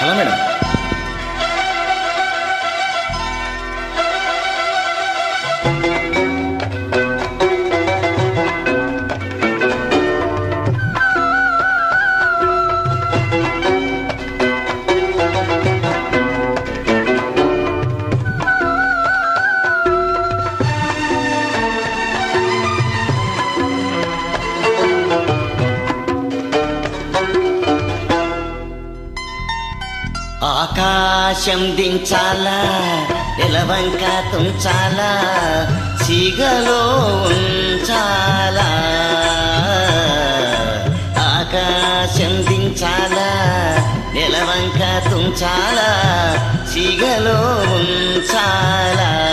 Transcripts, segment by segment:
Hello madam ఆకాశం దించాలా నిలవంక తుంచాలా సిగలో ఉంచాలా. ఆకాశం దించాలా నిలవంక తుంచాలా సిగలో ఉంచాలా.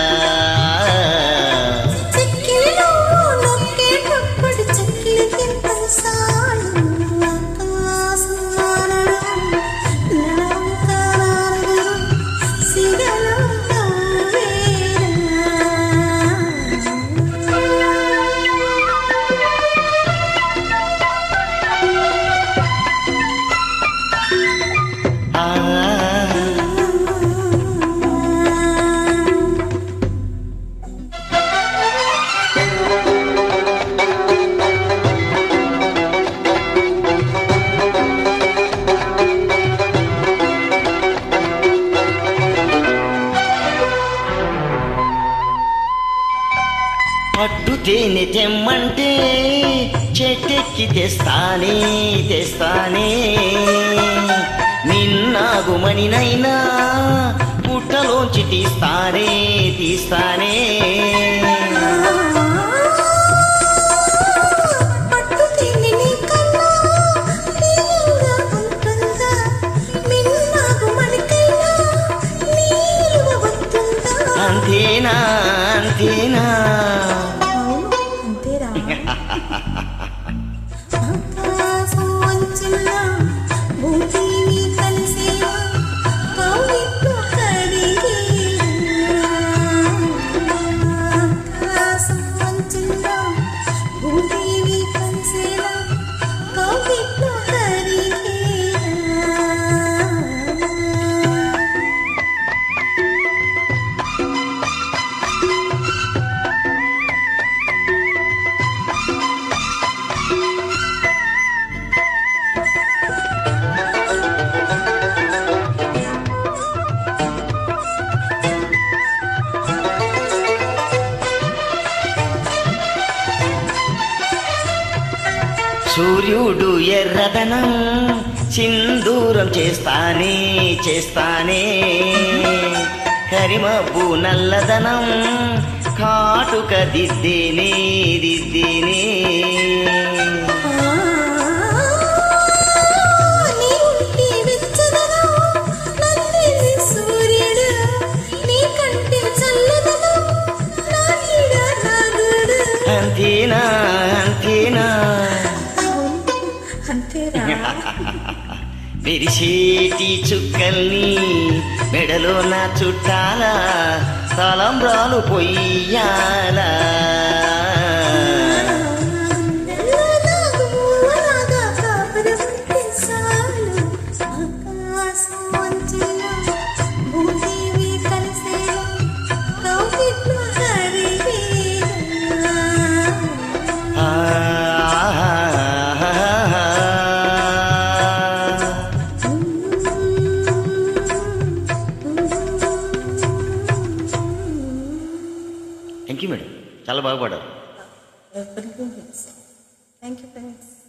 పట్టు తేనె తెమ్మంటే చెట్టెక్కి తెస్తానే తెస్తానే. నిన్నాగుమనినైనా పుట్టలోంచి తీస్తానే తీస్తానే. పట్టు తిని సూర్యుడు ఎర్రదనం సింధూరం చేస్తానే చేస్తానే. కరిమబ్బు నల్లదనం కాటుక దిద్దేనే దిద్దేనే. అంతేరా. విరిసేటి చుక్కల్ని మెడలో నా చుట్టాలా తలంబ్రాలు పొయ్యాలా. చాలా బాగా థ్యాంక్ యూ